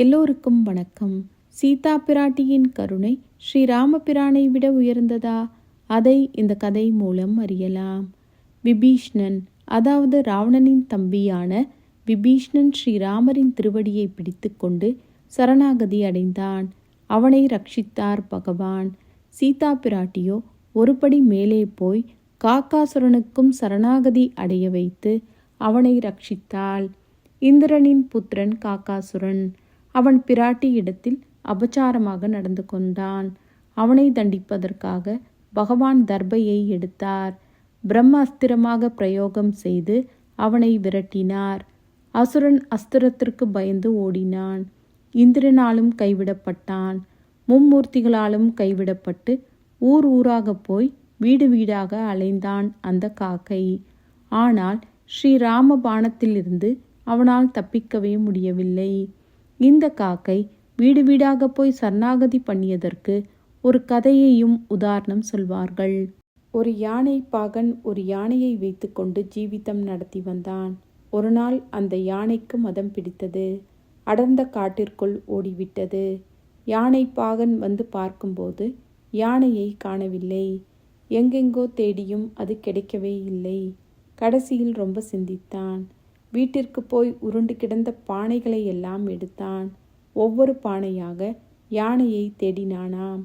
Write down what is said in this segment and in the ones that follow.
எல்லோருக்கும் வணக்கம். சீதா பிராட்டியின் கருணை ஸ்ரீராமபிரானை விட உயர்ந்ததா? அதை இந்த கதை மூலம் அறியலாம். விபீஷ்ணன் அதாவது ராவணனின் தம்பியான விபீஷ்ணன் ஸ்ரீராமரின் திருவடியை பிடித்துக்கொண்டு சரணாகதி அடைந்தான். அவனை ரட்சித்தார் பகவான். சீதா பிராட்டியோ ஒருபடி மேலே போய் காக்காசுரனுக்கும் சரணாகதி அடைய வைத்து அவனை ரட்சித்தாள். இந்திரனின் புத்திரன் காக்காசுரன். அவன் பிராட்டி இடத்தில் அபச்சாரமாக நடந்து கொண்டான். அவனை தண்டிப்பதற்காக பகவான் தர்பையை எடுத்தார். பிரம்ம அஸ்திரமாக பிரயோகம் செய்து அவனை விரட்டினார். அசுரன் அஸ்திரத்திற்கு பயந்து ஓடினான். இந்திரனாலும் கைவிடப்பட்டான். மும்மூர்த்திகளாலும் கைவிடப்பட்டு ஊர் ஊராக போய் வீடு வீடாக அலைந்தான் அந்த காக்கை. ஆனால் ஸ்ரீராம பானத்திலிருந்து அவனால் தப்பிக்கவே முடியவில்லை. இந்த காக்கை வீடு வீடாக போய் சரணாகதி பண்ணியதற்கு ஒரு கதையையும் உதாரணம் சொல்வார்கள். ஒரு யானை பாகன் ஒரு யானையை வைத்துக்கொண்டு ஜீவிதம் நடத்தி வந்தான். ஒரு நாள் அந்த யானைக்கு மதம் பிடித்தது. அடர்ந்த காட்டிற்குள் ஓடிவிட்டது. யானை பாகன் வந்து பார்க்கும்போது யானையை காணவில்லை. எங்கெங்கோ தேடியும் அது கிடைக்கவே இல்லை. கடைசியில் ரொம்ப சிந்தித்தான். வீட்டிற்கு போய் உருண்டு கிடந்த பானைகளை எல்லாம் எடுத்தான். ஒவ்வொரு பானையாக யானையை தேடினானாம்.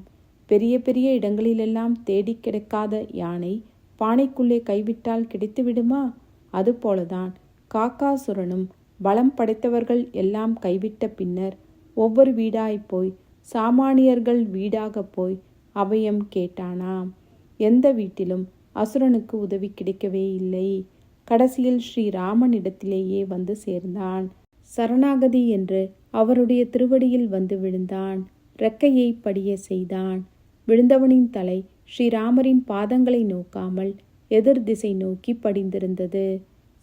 பெரிய பெரிய இடங்களிலெல்லாம் தேடி கிடைக்காத யானை பானைக்குள்ளே கைவிட்டால் கிடைத்து விடுமா? அதுபோலதான் காக்காசுரனும் பலம் படைத்தவர்கள் எல்லாம் கைவிட்ட பின்னர் ஒவ்வொரு வீடாய் போய் சாமானியர்கள் வீடாக போய் அபயம் கேட்டானாம். எந்த வீட்டிலும் அசுரனுக்கு உதவி கிடைக்கவே இல்லை. கடைசியில் ஸ்ரீராமனிடத்திலேயே வந்து சேர்ந்தான். சரணாகதி என்று அவருடைய திருவடியில் வந்து விழுந்தான். ரெக்கையை படிய செய்தான். விழுந்தவனின் தலை ஸ்ரீராமரின் பாதங்களை நோக்காமல் எதிர் திசை நோக்கி படிந்திருந்தது.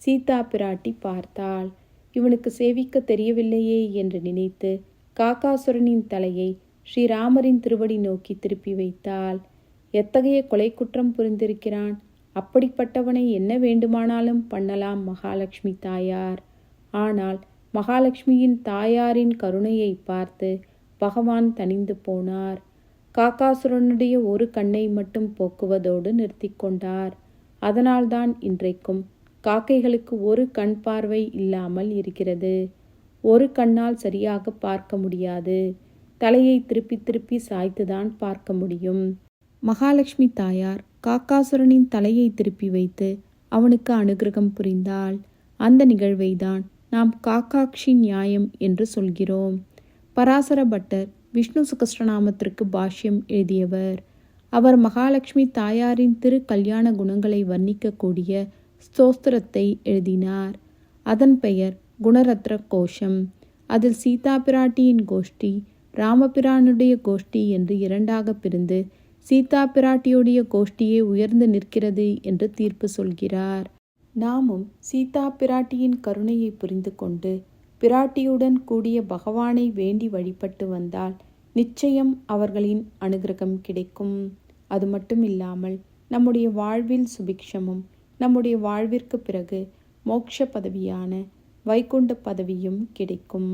சீதா பிராட்டி பார்த்தாள். இவனுக்கு சேவிக்க தெரியவில்லையே என்று நினைத்து காக்காசுரனின் தலையை ஸ்ரீராமரின் திருவடி நோக்கி திருப்பி வைத்தாள். எத்தகைய கொலை குற்றம் புரிந்திருக்கிறான்? அப்படிப்பட்டவனை என்ன வேண்டுமானாலும் பண்ணலாம் மகாலட்சுமி தாயார். ஆனால் மகாலட்சுமியின் தாயாரின் கருணையை பார்த்து பகவான் தணிந்து போனார். காக்காசுரனுடைய ஒரு கண்ணை மட்டும் போக்குவதோடு நிறுத்தி கொண்டார். அதனால்தான் இன்றைக்கும் காக்கைகளுக்கு ஒரு கண் பார்வை இல்லாமல் இருக்கிறது. ஒரு கண்ணால் சரியாக பார்க்க முடியாது. தலையை திருப்பி திருப்பி சாய்த்துதான் பார்க்க முடியும். மகாலட்சுமி தாயார் காக்காசுரனின் தலையை திருப்பி வைத்து அவனுக்கு அனுகிரகம் புரிந்தாள். அந்த நிகழ்வை தான் நாம் காக்காட்சி நியாயம் என்று சொல்கிறோம். பராசர பட்டர் விஷ்ணு சுகஸ்ரநாமத்திற்கு பாஷ்யம் எழுதியவர். அவர் மகாலட்சுமி தாயாரின் திரு கல்யாண குணங்களை வர்ணிக்கக்கூடிய ஸ்தோஸ்திரத்தை எழுதினார். அதன் பெயர் குணரத்ர கோஷம். அதில் சீதா பிராட்டியின் கோஷ்டி ராமபிரானுடைய கோஷ்டி என்று இரண்டாக பிரிந்து சீதா பிராட்டியுடைய கோஷ்டியே உயர்ந்து நிற்கிறது என்று தீர்ப்பு சொல்கிறார். நாமும் சீதா பிராட்டியின் கருணையை புரிந்து கொண்டு பிராட்டியுடன் கூடிய பகவானை வேண்டி வழிபட்டு வந்தால் நிச்சயம் அவர்களின் அனுகிரகம் கிடைக்கும். அது மட்டும் இல்லாமல் நம்முடைய வாழ்வில் சுபிக்ஷமும் நம்முடைய வாழ்விற்கு பிறகு மோட்ச பதவியான வைகுண்ட பதவியும் கிடைக்கும்.